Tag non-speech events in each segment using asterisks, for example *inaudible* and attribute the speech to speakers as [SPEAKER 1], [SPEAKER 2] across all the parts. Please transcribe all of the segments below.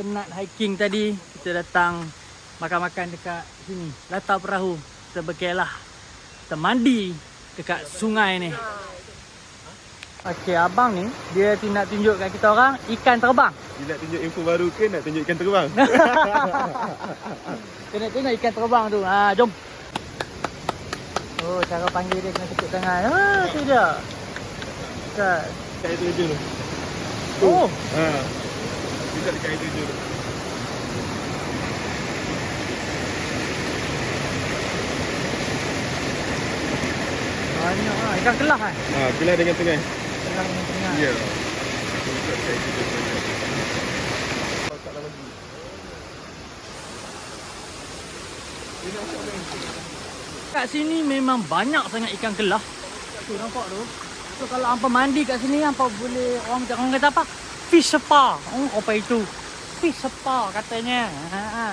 [SPEAKER 1] Penat hiking tadi, kita datang makan-makan dekat sini. Latar perahu. Kita berkelah. Kita mandi dekat sungai ni. Okey, abang ni dia nak tunjukkan kita orang ikan terbang.
[SPEAKER 2] Dia nak tunjuk info baru ke nak tunjuk ikan terbang? *laughs*
[SPEAKER 1] Kena tengok ikan terbang tu. Ha, jom. Oh, cara panggil dia kena tepuk tangan. Ha, tu dia. Dekat.
[SPEAKER 2] Dekat air terjun tu.
[SPEAKER 1] Oh,
[SPEAKER 2] Ha. Dia dekat air terjun tu.
[SPEAKER 1] banyak lah. Ikan kelah kan?
[SPEAKER 2] Ha, kelah dengan tengah.
[SPEAKER 1] Kelah dengan tengah.
[SPEAKER 2] Ya.
[SPEAKER 1] Kat sini memang banyak sangat ikan kelah. Tu nampak tu. So kalau hampa mandi kat sini hampa boleh orang kata orang kata apa? Fish spa. Oh, apa itu? Fish spa katanya. Ha. ha.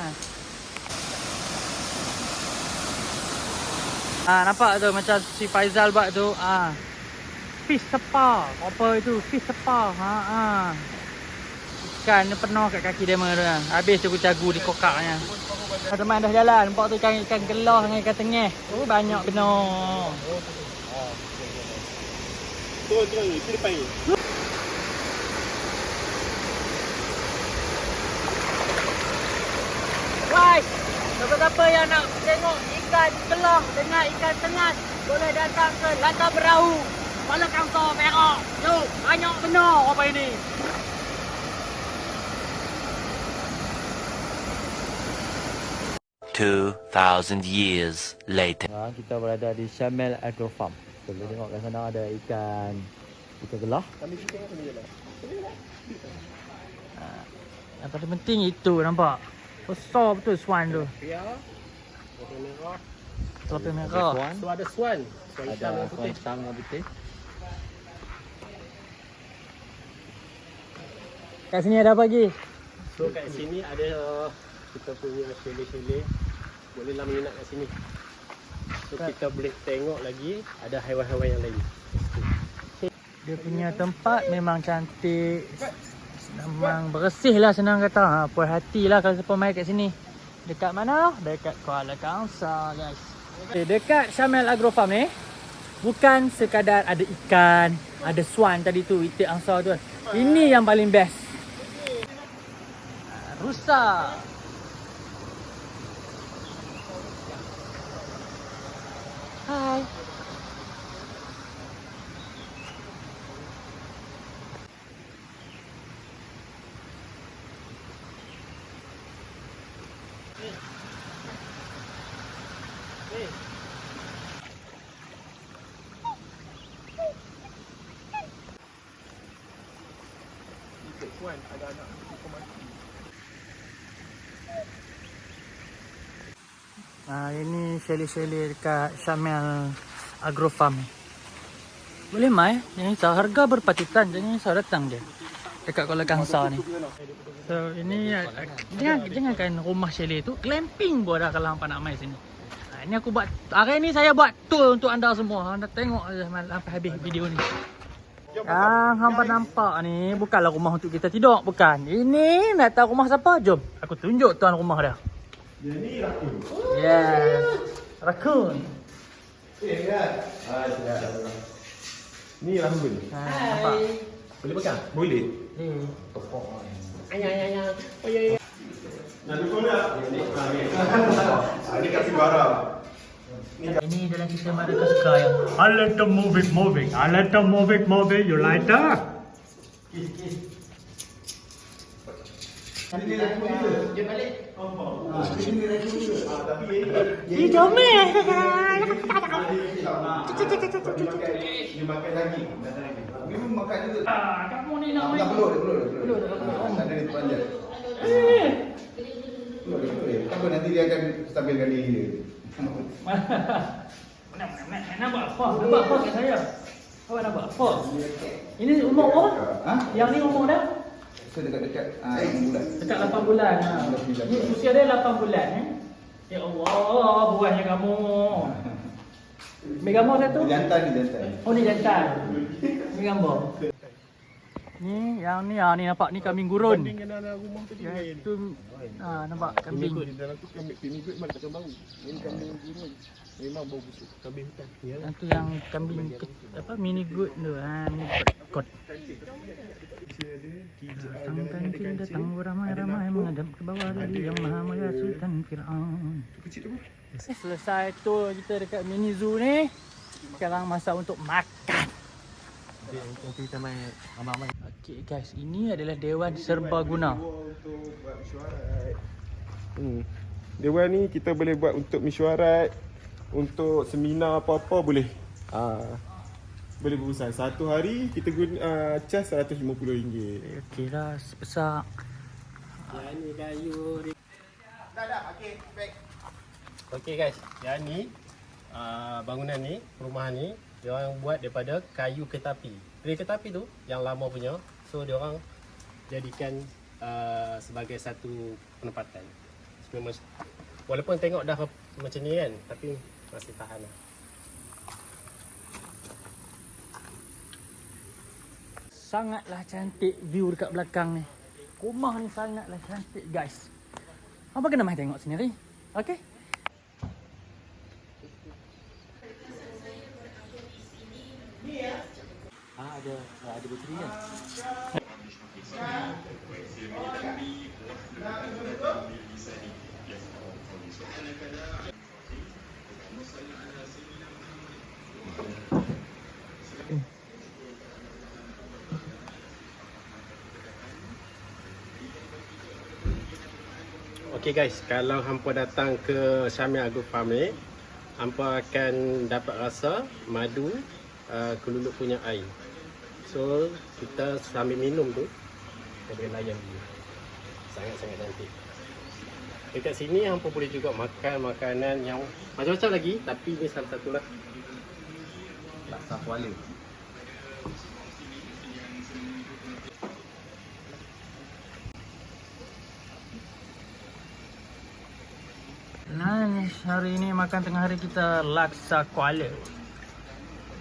[SPEAKER 1] Ah nampak tu macam si Faizal buat tu. Ah. Fish spa. Apa itu? Fish spa. Ha ah. Ikan ni penuh kat kaki dia tu. kan. Habis cagu-cagu di kokaknya. Teman dah jalan, nampak tu ikan ikan gelah dengan ikan tengah. Oh banyak benar.
[SPEAKER 2] Turun, turun. Itu depan
[SPEAKER 1] Right. Siapa-siapa yang nak tengok ikan gelah dengan ikan tengas boleh datang ke Latar Perahu. Kuala Kangsar Perak. Jom, banyak benar apa ini.
[SPEAKER 3] Two thousand years later.
[SPEAKER 1] Ha, kita berada di Shamel Agro Farm. Kita boleh tengok kat sana ada ikan ikan gelah.
[SPEAKER 2] Kita sambil jalan.
[SPEAKER 1] Yang paling penting itu nampak. Besar betul swan tu.
[SPEAKER 4] Ya. Warna merah.
[SPEAKER 1] Telapia merah.
[SPEAKER 4] So ada swan. Swan hitam
[SPEAKER 1] Ada
[SPEAKER 4] dan
[SPEAKER 1] swan
[SPEAKER 4] putih.
[SPEAKER 1] hitam dengan putih. Kat sini ada apa lagi?
[SPEAKER 4] So kat sini ada uh, kita punya chalet-chalet. Bolehlah menginap kat sini. So kita boleh tengok lagi ada haiwan-haiwan yang lain.
[SPEAKER 1] Dia punya tempat memang cantik. Memang bersih lah senang kata. Ha, puas hati lah kalau siapa main kat sini. Dekat mana? Dekat Kuala Kangsar guys. Okay, dekat Shamel Agro Farm ni. Bukan sekadar ada ikan. Ada swan tadi tu. Itik angsa tu. Ini yang paling best. Ha, Rusa. Hai.
[SPEAKER 2] Swan. Ada anak ikut mati.
[SPEAKER 1] Ha, ini chalet-chalet dekat Shamel Agro Farm. Boleh mai, yang risau harga berpatutan jangan risau datang je. Dekat Kuala Kangsar ni. So ini uh, jangan jangan kan rumah chalet tu glamping pun dah kalau hangpa nak mai sini. Ha, ini aku buat hari ni saya buat tour untuk anda semua. Anda tengok sampai habis video ni. Yang hampa nampak ni bukanlah rumah untuk kita tidur, bukan. Ini nak tahu rumah siapa? Jom, aku tunjuk tuan rumah dia.
[SPEAKER 2] Dia ni rakun.
[SPEAKER 1] Yes. Raccoon.
[SPEAKER 2] Eh, lihat. Ah, sedap. Ni rambut.
[SPEAKER 1] Ha, nampak?
[SPEAKER 2] Boleh pegang? Boleh.
[SPEAKER 1] Eh.
[SPEAKER 4] Ayah, ayah, ayah. Oh ya, ya.
[SPEAKER 2] Nak dukung tak? Ah, ni *laughs* kasih barang.
[SPEAKER 1] Ini dalam cerita Madagaskar yang I let them move it moving. I let them move it moving. You like that? Kiss, kiss.
[SPEAKER 4] Dia balik.
[SPEAKER 1] Ih, comel.
[SPEAKER 2] Dia makan daging.
[SPEAKER 5] Memang makan juga.
[SPEAKER 1] Ah, kamu ni nak main.
[SPEAKER 5] Tak perlu, tak perlu, tak perlu.
[SPEAKER 1] Perlu, tak perlu.
[SPEAKER 5] Tak ada di panjat.
[SPEAKER 1] Eh.
[SPEAKER 5] Perlu, tak perlu. Tak apa, nanti dia akan stabilkan diri dia.
[SPEAKER 1] Mana? Nak, buat apa? Nak buat apa kat saya? Awak nak buat apa? Ini umur apa?
[SPEAKER 5] Ha?
[SPEAKER 1] Yang ni umur dah?
[SPEAKER 5] So dekat-dekat ah, 6 bulan.
[SPEAKER 1] Dekat 8 bulan. Ha. Usia dia 8 bulan eh. Ya Allah, buahnya kamu. Gambar satu.
[SPEAKER 5] Jantan ni jantan.
[SPEAKER 1] Oh ni jantan. Ni gambar. Ni, yang ni, ah, ni nampak ni kambing gurun.
[SPEAKER 2] Banding dengan anak rumah tadi
[SPEAKER 1] Yang
[SPEAKER 2] gaya ni.
[SPEAKER 1] tu, ah, nampak kambing.
[SPEAKER 2] Kambing dalam tu kambing pini good mana takkan bau. Ini kambing gurun. Memang bau busuk. Kambing hutan. Ya.
[SPEAKER 1] Yang tu yang kambing ke, apa mini goat tu, ah, mini goat.
[SPEAKER 2] Dia ada kijang
[SPEAKER 1] Datangkan king datang beramai-ramai menghadap ke bawah dari yang maha mulia Sultan Fir'aun.
[SPEAKER 2] tu.
[SPEAKER 1] Selesai tu kita dekat mini zoo ni. Sekarang masa untuk makan. Okey guys, ini adalah Dewan Serbaguna.
[SPEAKER 2] Untuk buat mesyuarat. Hmm. Dewan ni kita boleh buat untuk mesyuarat, untuk seminar apa-apa boleh. Ah. boleh berusaha. Satu hari kita guna uh, cas RM150.
[SPEAKER 1] Okey lah, sebesar
[SPEAKER 4] Yang ni kayu ni.
[SPEAKER 5] Dah dah, okey, baik.
[SPEAKER 4] Okey guys, yang ni uh, bangunan ni, perumahan ni dia orang buat daripada kayu ketapi. Kayu ketapi tu yang lama punya. So dia orang jadikan uh, sebagai satu penempatan. Walaupun tengok dah macam ni kan, tapi masih tahan lah.
[SPEAKER 1] sangatlah cantik view dekat belakang ni. Rumah ni sangatlah cantik guys. Apa kena mai tengok sendiri? Okey.
[SPEAKER 4] Ah ada ada bateri kan? Okay guys, kalau hampa datang ke Syamil Agro Farm ni, hampa akan dapat rasa madu uh, keluluk punya air. So, kita sambil minum tu, boleh layan dulu. Sangat-sangat cantik. Dekat sini hampa boleh juga makan makanan yang macam-macam lagi, tapi ni salah satu lah.
[SPEAKER 5] Laksa kuala.
[SPEAKER 1] Nice. Hari ni makan tengah hari kita laksa kuala.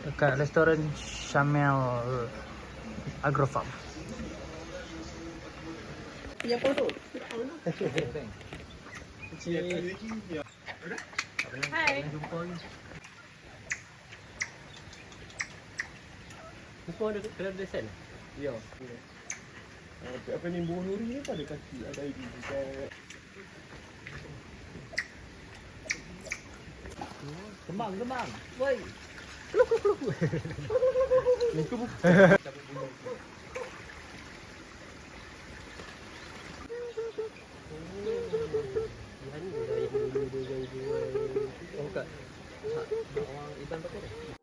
[SPEAKER 1] Dekat restoran Shamel Agrofarm.
[SPEAKER 4] Ni pun ada kena desain.
[SPEAKER 2] Ya. Uh, apa ni buah nuri ni pun ada kaki ada ID dekat
[SPEAKER 1] Kembang, kembang. Woi.
[SPEAKER 2] Look, look, look. Look, look, look. Iban pa ko rin.